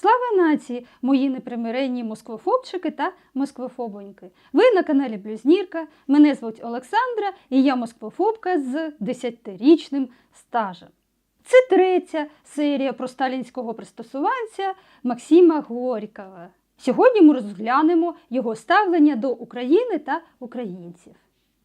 Слава нації, мої непримиренні москвофобчики та москвофобоньки. Ви на каналі Блюзнірка. Мене звуть Олександра і я москвофобка з 10-річним стажем. Це третя серія про сталінського пристосуванця Максима Горького. Сьогодні ми розглянемо його ставлення до України та українців.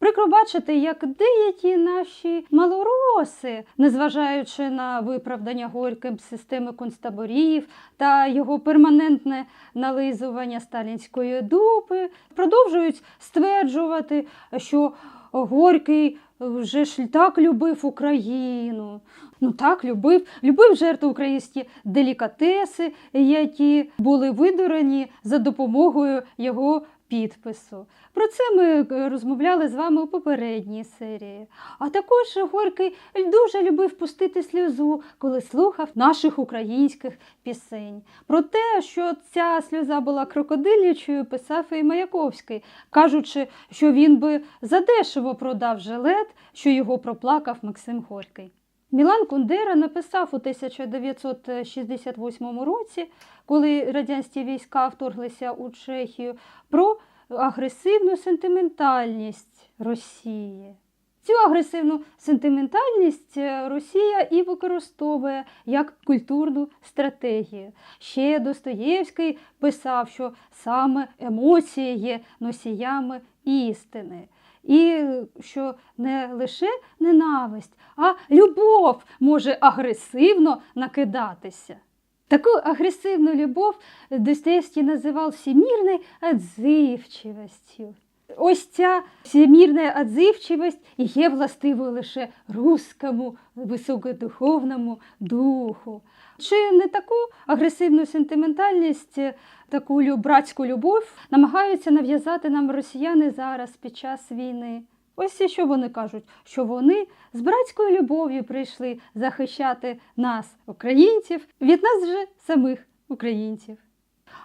Прикро бачити, як деякі наші малороси, незважаючи на виправдання Горьким системи концтаборів та його перманентне нализування сталінської дупи, продовжують стверджувати, що Горький вже ж так любив Україну. Ну так, любив, любив жертву українські делікатеси, які були видурені за допомогою його підпису. Про це ми е, розмовляли з вами у попередній серії. А також Горький дуже любив пустити сльозу, коли слухав наших українських пісень. Про те, що ця сльоза була крокодилячою, писав і Маяковський, кажучи, що він би задешево продав жилет, що його проплакав Максим Горький. Мілан Кундера написав у 1968 році, коли радянські війська вторглися у Чехію, про агресивну сентиментальність Росії. Цю агресивну сентиментальність е, Росія і використовує як культурну стратегію. Ще Достоєвський писав, що саме емоції є носіями істини. І що не лише ненависть, а любов може агресивно накидатися. Таку агресивну любов Достоєвський називав всемірною отзивчивостю. Ось ця всемірна отзивчивість і є властивою лише русскому високодуховному духу. Чи не таку агресивну сентиментальність, таку братську любов намагаються нав'язати нам росіяни зараз під час війни? Ось і що вони кажуть, що вони з братською любов'ю прийшли захищати нас, українців, від нас же самих українців.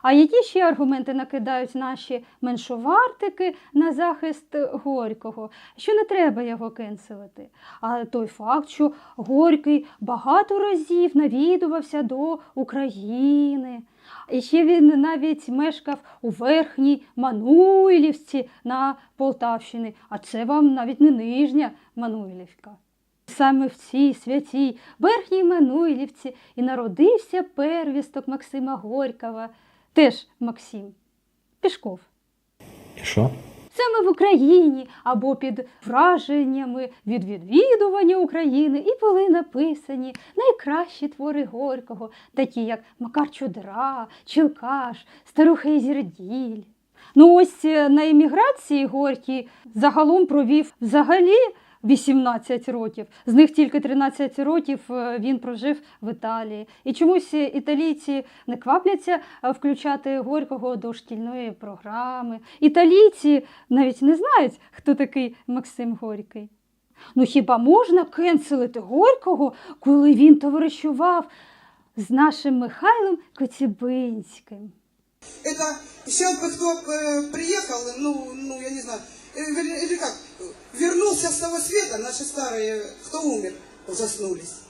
А які ще аргументи накидають наші меншовартики на захист Горького? Що не треба його кенселити. А той факт, що Горький багато разів навідувався до України. І ще він навіть мешкав у верхній Мануйлівці на Полтавщині, а це вам навіть не нижня Мануйлівка. Саме в цій святій верхній Мануйлівці і народився первісток Максима Горького, теж Максим Пішков. І що? Саме в Україні або під враженнями від відвідування України і були написані найкращі твори Горького, такі як Макар Чудра, Чилкаш, Старуха Ізірділь. Ну ось е, на еміграції Горький загалом провів взагалі 18 років. З них тільки 13 років е, він прожив в Італії. І чомусь італійці не квапляться е, включати Горького до шкільної програми. Італійці навіть не знають, хто такий Максим Горький. Ну хіба можна кенселити Горького, коли він товаришував з нашим Михайлом Коцюбинським? Это сейчас бы кто э, приехал, ну, ну, я не знаю, э, вернее, или как, вернулся с того света, наши старые, кто умер, ужаснулись.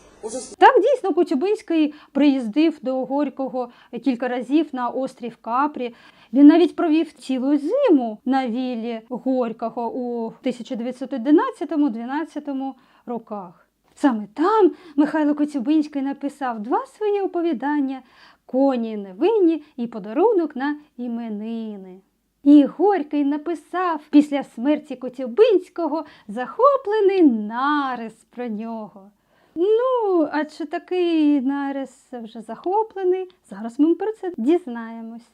Так, дійсно, Коцюбинський приїздив до Горького кілька разів на острів Капрі. Він навіть провів цілу зиму на віллі Горького у 1911-12 роках. Саме там Михайло Коцюбинський написав два свої оповідання Коні невинні і подарунок на іменини. І Горький написав після смерті Коцюбинського захоплений нарис про нього. Ну, а чи такий нарис вже захоплений? Зараз ми про це дізнаємось.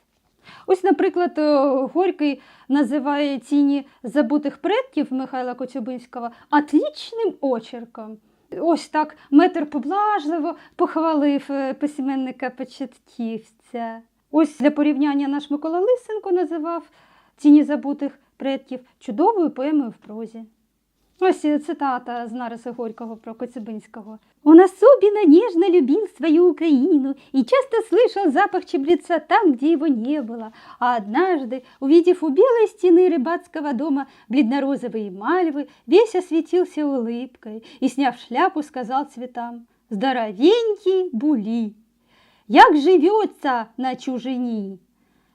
Ось, наприклад, Горький називає тіні забутих предків Михайла Коцюбинського атлічним очерком. Ось так метр поблажливо похвалив е, письменника початківця. Ось для порівняння наш Микола Лисенко називав тіні забутих предків чудовою поемою в прозі. Ось е, цитата з нариси Горького про Коцюбинського. Он особенно нежно любил свою Украину и часто слышал запах чебреца там, где его не было. А однажды, увидев у белой стены рыбацкого дома бледно-розовые мальвы, весь осветился улыбкой и, сняв шляпу, сказал цветам «Здоровенький були!» як живется на чужині.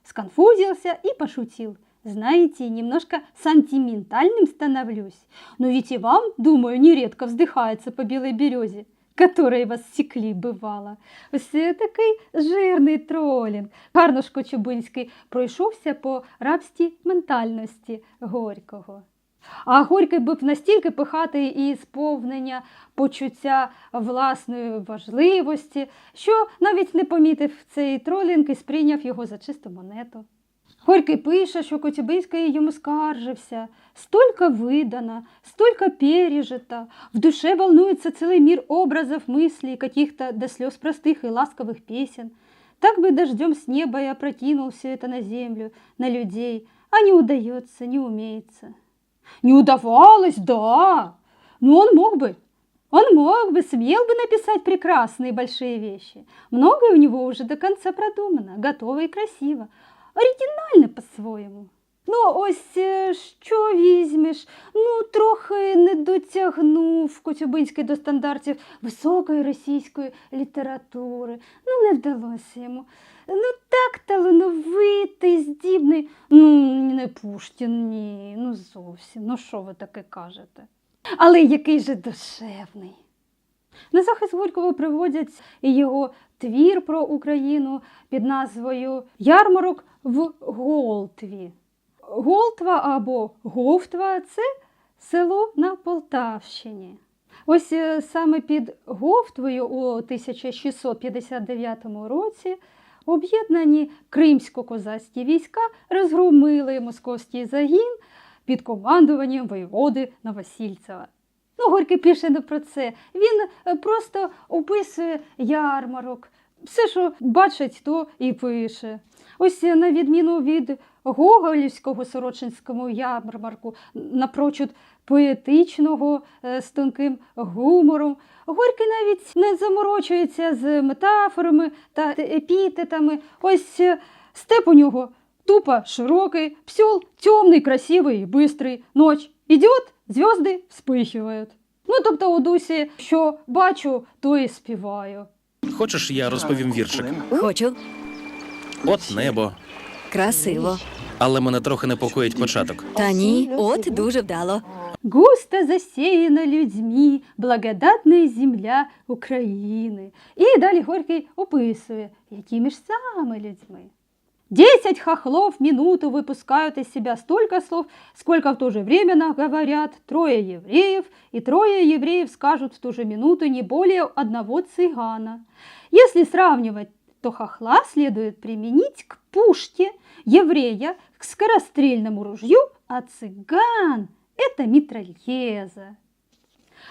Сконфузился и пошутил. Знаете, немножко сантиментальным становлюсь. Но ведь и вам, думаю, нередко вздыхается по белой березе, которой вас секли, бывало. Ось такий жирний тролінг. Гарно ж Кочубинський пройшовся по рабській ментальності Горького. А Горький був настільки пихатий і сповнення почуття власної важливості, що навіть не помітив цей тролінг і сприйняв його за чисту монету. Горький пише, що Коцюбинський йому скаржився. Столько выдано, столько пережито, в душе волнуется целый мир образов, мыслей, каких-то до слез простых и ласковых песен. Так бы дождем с неба и опрокинул все это на землю, на людей, а не удается, не умеется. Не удавалось, да, но он мог бы, он мог бы, смел бы написать прекрасные большие вещи. Многое у него уже до конца продумано, готово и красиво, оригінальне по-своєму. Ну, ось е, що візьмеш? Ну, трохи не дотягнув Коцюбинський до стандартів високої російської літератури. Ну, не вдалося йому. Ну, так талановитий, здібний. Ну, не Пуштін, ні, ну зовсім. Ну, що ви таке кажете? Але який же душевний. На захист Горького приводять його твір про Україну під назвою Ярмарок в Голтві. Голтва або Говтва це село на Полтавщині. Ось е, саме під Говтвою у 1659 році об'єднані кримсько-козацькі війська розгромили московський загін під командуванням воєводи Новосільцева. Ну, Горький пише не про це. Він е, просто описує ярмарок. Все, що бачить, то і пише. Ось е, на відміну від Гоголівського Сорочинському ярмарку, напрочуд поетичного е, з тонким гумором, Горький навіть не заморочується з метафорами та епітетами. Ось е, степ у нього тупо широкий, псел темний, красивий і бистрий. Ночь идет, звезди вспихивають. Ну, тобто у дусі, що бачу, то і співаю. Хочеш, я розповім віршик? Хочу. От небо. Красиво. Але мене трохи непокоїть початок. Та ні, от дуже вдало. Густо засеяна людьми благодатная земля України. І далі Горький описує, якими ж саме людьми. Десять хохлов в минуту выпускают из себя столько слов, сколько в то же время говорят трое евреев, и трое евреев скажут в ту же минуту не более одного цыгана. Если сравнивать, то хохла следует применить к пушке, еврея к скорострельному ружью, а цыган – это мітральєза.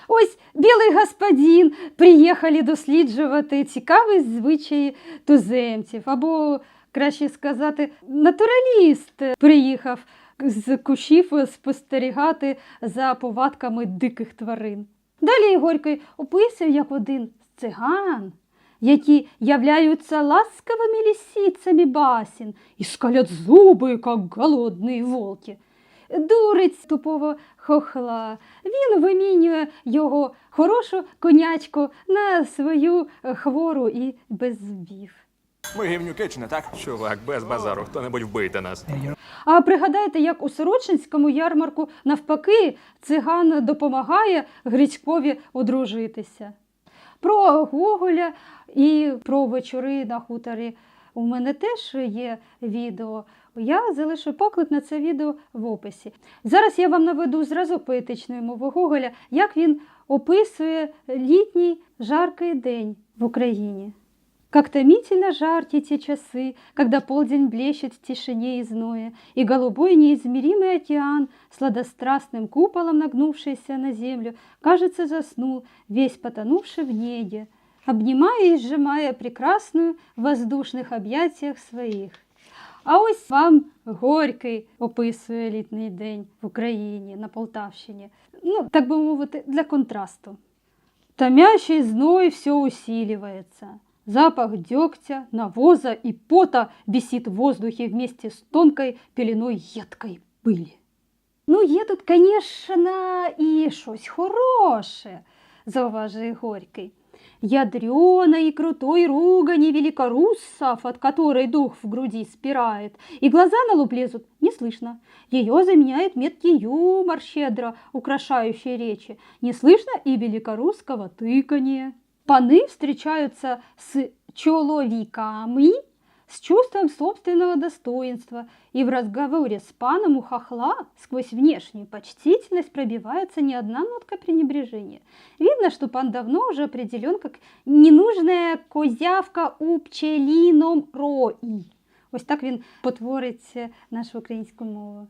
Ось білий господин приїхали досліджувати цікаві звичаї туземців, або, краще сказати, натураліст приїхав з кущів спостерігати за повадками диких тварин. Далі Горький описує, як один циган, які являються ласковими лисицями басін і скалять зуби, як голодні волки. Дурець тупого хохла. Він вимінює його хорошу конячку на свою хвору і без зубів. Ми гівнюки чи не так? Чувак, без базару, хто-небудь вбийте нас. А пригадайте, як у Сорочинському ярмарку навпаки циган допомагає Грицькові одружитися. Про Гоголя і про вечори на хуторі у мене теж є відео. Я залишу поклик на це відео в описі. Зараз я вам наведу зразок поетичної мови Гоголя, як він описує літній жаркий день в Україні. Как томительно жаркие те часы, когда полдень блещет в тишине и зное, и голубой неизмеримый океан, сладострастным куполом нагнувшийся на землю, кажется, заснул, весь потонувший в неге, обнимая и сжимая прекрасную в воздушных объятиях своих. А ось вам Горький описує літній день в Україні, на Полтавщині. Ну, так би мовити, для контрасту. Томящий зной все усиливается. Запах дегтя, навоза и пота висит в воздухе вместе с тонкой пеленой едкой пыли. Ну, є тут, звісно, і щось хороше, зауважує Горький. ядреной и крутой ругани великоруссов, от которой дух в груди спирает, и глаза на лоб лезут, не слышно. Ее заменяет меткий юмор, щедро украшающий речи. Не слышно и великорусского тыканья. Паны встречаются с человеками, с чувством собственного достоинства, и в разговоре с паном у хохла сквозь внешнюю почтительность пробивается не одна нотка пренебрежения. Видно, что пан давно уже определен как ненужная козявка у пчеліном рої. Ось так він потворить е, нашу українську мову.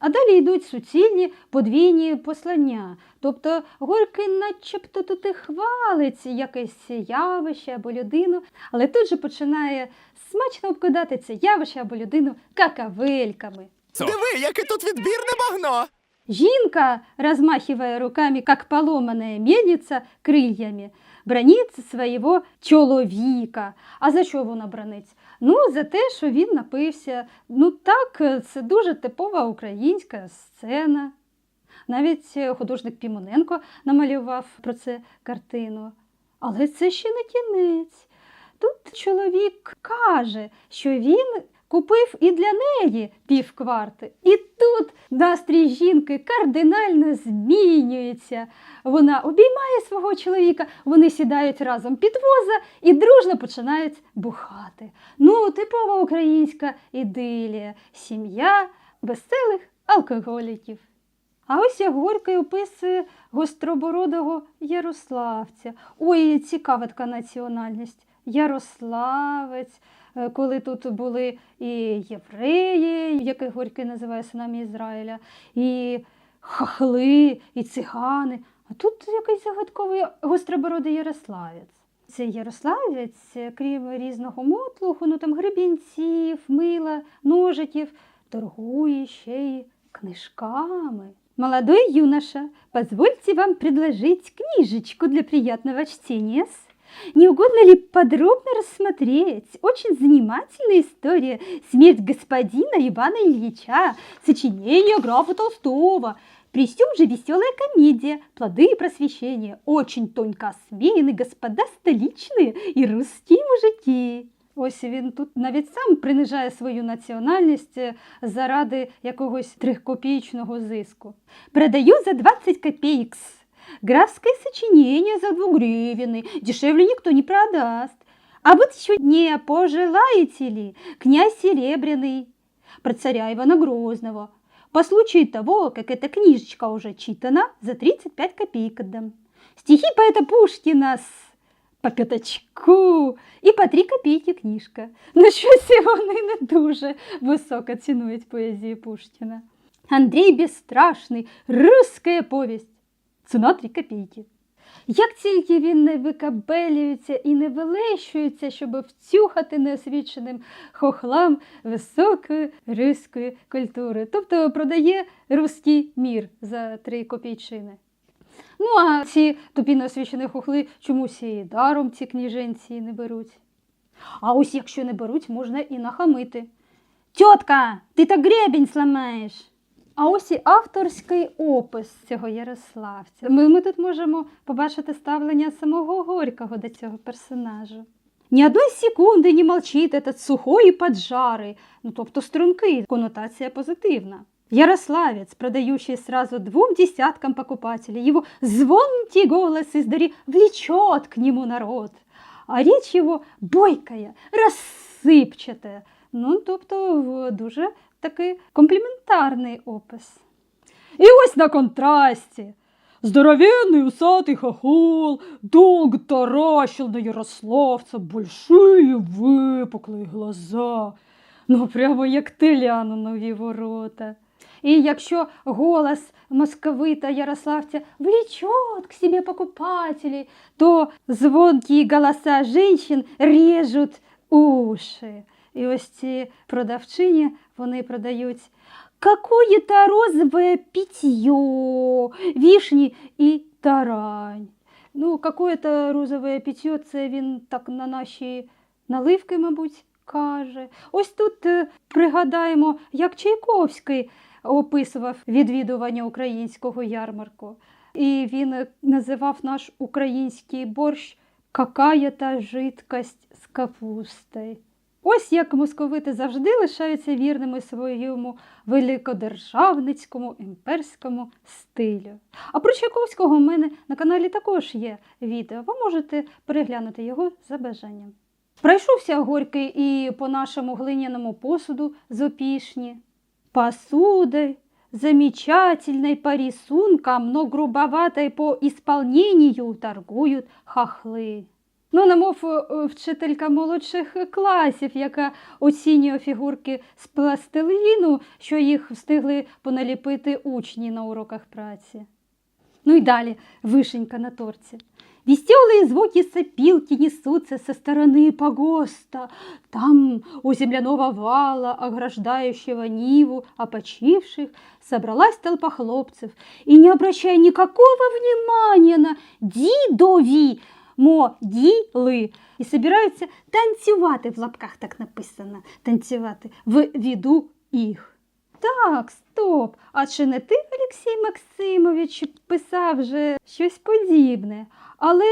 А далі йдуть суцільні подвійні послання. Тобто Горький начебто тут і хвалить якесь явище або людину, але тут же починає смачно обкидати це явище або людину какавельками. Диви, яке тут відбірне багно! Жінка, размахивая руками, как поломанная мельница, крыльями, бронить свого чоловіка. А за що вона бронить? Ну, за те, що він напився. Ну так, це дуже типова українська сцена. Навіть е, художник Пімоненко намалював про це картину. Але це ще не кінець. Тут чоловік каже, що він купив і для неї півкварти. І тут настрій жінки кардинально змінюється. Вона обіймає свого чоловіка, вони сідають разом під воза і дружно починають бухати. Ну, типова українська ідилія, сім'я веселих алкоголіків. А ось як Горький описує гостробородого Ярославця. Ой, цікава така національність. Ярославець, е, коли тут були і євреї, яких Горький називає синами Ізраїля, і хахли, і цигани. А тут якийсь загадковий гостробородий Ярославець. Цей Ярославець, е, крім різного мотлуху, ну там гребінців, мила, ножиків, торгує ще й книжками. Молодой юноша, позвольте вам предложить книжечку для приятного чтения. Не угодно ли подробно рассмотреть? Очень занимательная история «Смерть господина Ивана Ильича», сочинение графа Толстого. При всем же веселая комедия, плоды просвещения, очень тонко осмеяны господа столичные и русские мужики. Ось він тут навіть сам принижає свою національність е, заради якогось трикопійчного зиску. Продаю за 20 копеек. Графское сочинение за двугривенный, дешевле никто не продаст. А вот еще не пожелаете ли, князь Серебряный, про царя Ивана Грозного, по случаю того, как эта книжечка уже читана, за 35 копеек отдам. Стихи поэта Пушкина с по п'ятачку і по три копійки книжка. Ну щось вони не дуже високо цінують поезію Пушкіна. Андрій Безстрашний, русская повість. Ціна три копійки. Як тільки він не викабелюється і не вилещується, щоб втюхати неосвіченим хохлам високої руської культури, тобто продає руський мір за три копійчини. Ну, а ці тупі неосвічені хохли чомусь і даром ці кніженці не беруть. А ось якщо не беруть, можна і нахамити. Тьотка, ти так гребінь сламаєш. А ось і авторський опис цього Ярославця. Ми, ми тут можемо побачити ставлення самого Горького до цього персонажу. Ні одної секунди не молчить этот сухой і ну тобто стрункий, коннотація позитивна. Ярославец, продающий сразу двум десяткам покупателей, его звонкий голос издали влечет к нему народ, а речь его бойкая, розсипчата. Ну, тобто дуже такий компліментарний опис. І ось на контрасті. Здоровенный усатый хохол долго таращил на Ярославца большие выпуклые глаза. Ну, прямо як теля на нові ворота. І якщо голос московита Ярославця влечет к себе покупателей, то звонкие голоса женщин режут уші. І ось ці продавчині вони продають какое-то розовое питье, вишні і тарань. Ну, какое-то розове питье, це він так на наші наливки, мабуть, каже. Ось тут е, пригадаємо, як Чайковський описував відвідування українського ярмарку. І він е, називав наш український борщ какая-то жидкость з капустою. Ось як московити завжди лишаються вірними своєму великодержавницькому імперському стилю. А про Чайковського в мене на каналі також є відео. Ви можете переглянути його за бажанням. Пройшовся Горький і по нашому глиняному посуду з опішні. Посудой, замечательной по рисункам, но грубоватой по исполнению торгують хахли. Ну, намов е, вчителька молодших класів, яка оцінює фігурки з пластиліну, що їх встигли поналіпити учні на уроках праці. Ну і далі вишенька на торці. Веселые звуки сопилки несутся со стороны погоста. Там у земляного вала, ограждающего Ниву, опочивших, собралась толпа хлопцев. И не обращая никакого внимания на могили, і собираються танцювати, в лапках так написано, танцювати в віду їх. Так, стоп. А чи не ти, Олексій Максимович, писав вже щось подібне, але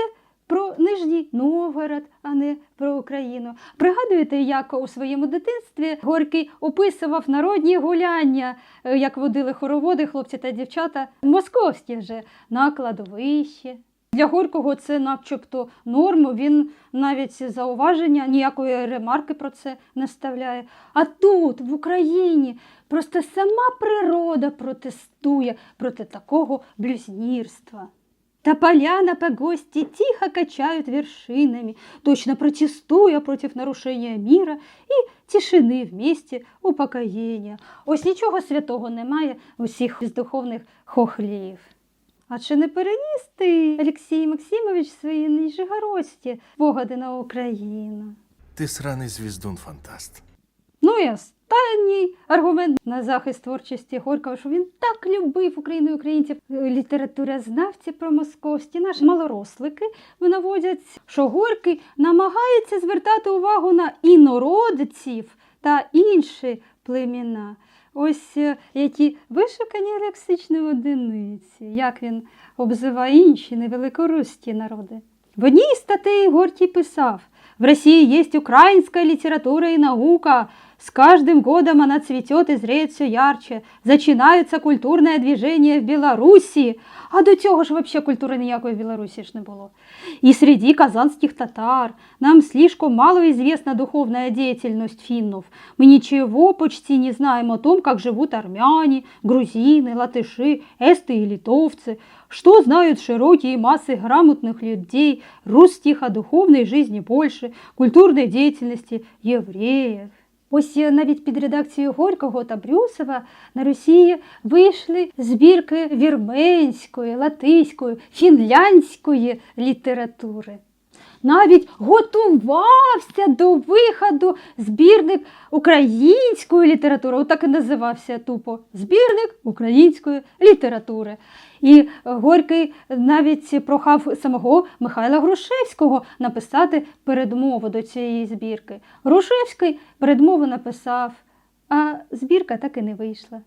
про Нижній Новгород, а не про Україну. Пригадуєте, як у своєму дитинстві Горький описував народні гуляння, е, як водили хороводи, хлопці та дівчата, московські вже на кладовищі. Для Горького це начебто норма, він навіть зауваження, ніякої ремарки про це не вставляє. А тут, в Україні, просто сама природа протестує проти такого блюзнірства. Тополя на погосте тихо качают вершинами, точно протестуя против нарушения мира і тишини вместе упокоєння. Ось нічого святого немає в усіх бездуховних хохлів. А чи не переніс ти, Олексій Максимович, свої нижегородські погляди на Україну? Ти сраний звіздун-фантаст. Ну і останній аргумент на захист творчості Горького, що він так любив Україну і українців. Літературознавці про московські наші малорослики наводять, що Горький намагається звертати увагу на інородців та інші племена. Ось е, які вишукані лексичні одиниці, як він обзиває інші невеликоруські народи. В одній статті Горький писав: в Росії є українська література і наука. С каждым годом она цветет и зреет все ярче. Зачинается культурное движение в Белоруссии. А до цього ж вообще культури ніякої в Білорусі ж не було. И среди казанских татар нам слишком мало известна духовная деятельность финнов. Мы ничего почти не знаем о том, как живут армяне, грузины, латыши, эсты и литовцы. Что знают широкие массы грамотных людей русских о духовной жизни Польши, культурной деятельности евреев. Ось е, навіть під редакцією Горького та Брюсова на Росії вийшли збірки вірменської, латиської, фінляндської літератури. Навіть готувався до виходу збірник української літератури, отак і називався тупо збірник української літератури. І Горький навіть прохав самого Михайла Грушевського написати передмову до цієї збірки. Грушевський передмову написав, а збірка так і не вийшла.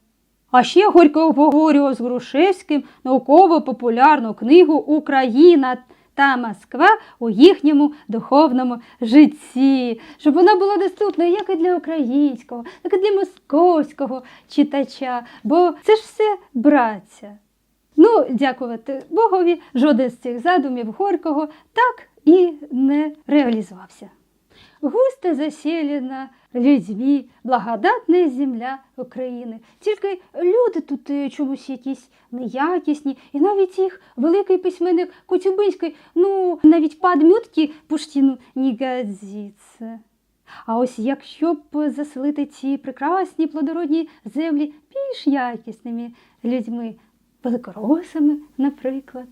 А ще Горько обговорював з Грушевським науково-популярну книгу Україна та Москва у їхньому духовному житті, щоб вона була доступна як і для українського, так і для московського читача, бо це ж все браття. Ну, дякувати Богові, жоден з цих задумів Горького так і не реалізувався. Густо заселена людьми благодатна земля України. Тільки люди тут е, чомусь якісь неякісні, і навіть їх великий письменник Коцюбинський, ну навіть подмютки Пуштіну не годиться. А ось якщо б заселити ці прекрасні плодородні землі більш якісними людьми, великоросами, наприклад.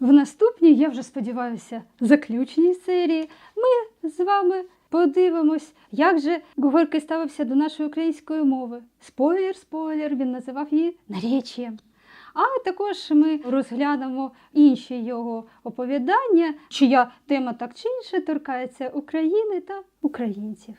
В наступній, я вже сподіваюся, заключній серії ми з вами подивимось, як же Горький ставився до нашої української мови. Спойлер, спойлер, він називав її наречієм. А також ми розглянемо інші його оповідання, чия тема так чи інше торкається України та українців.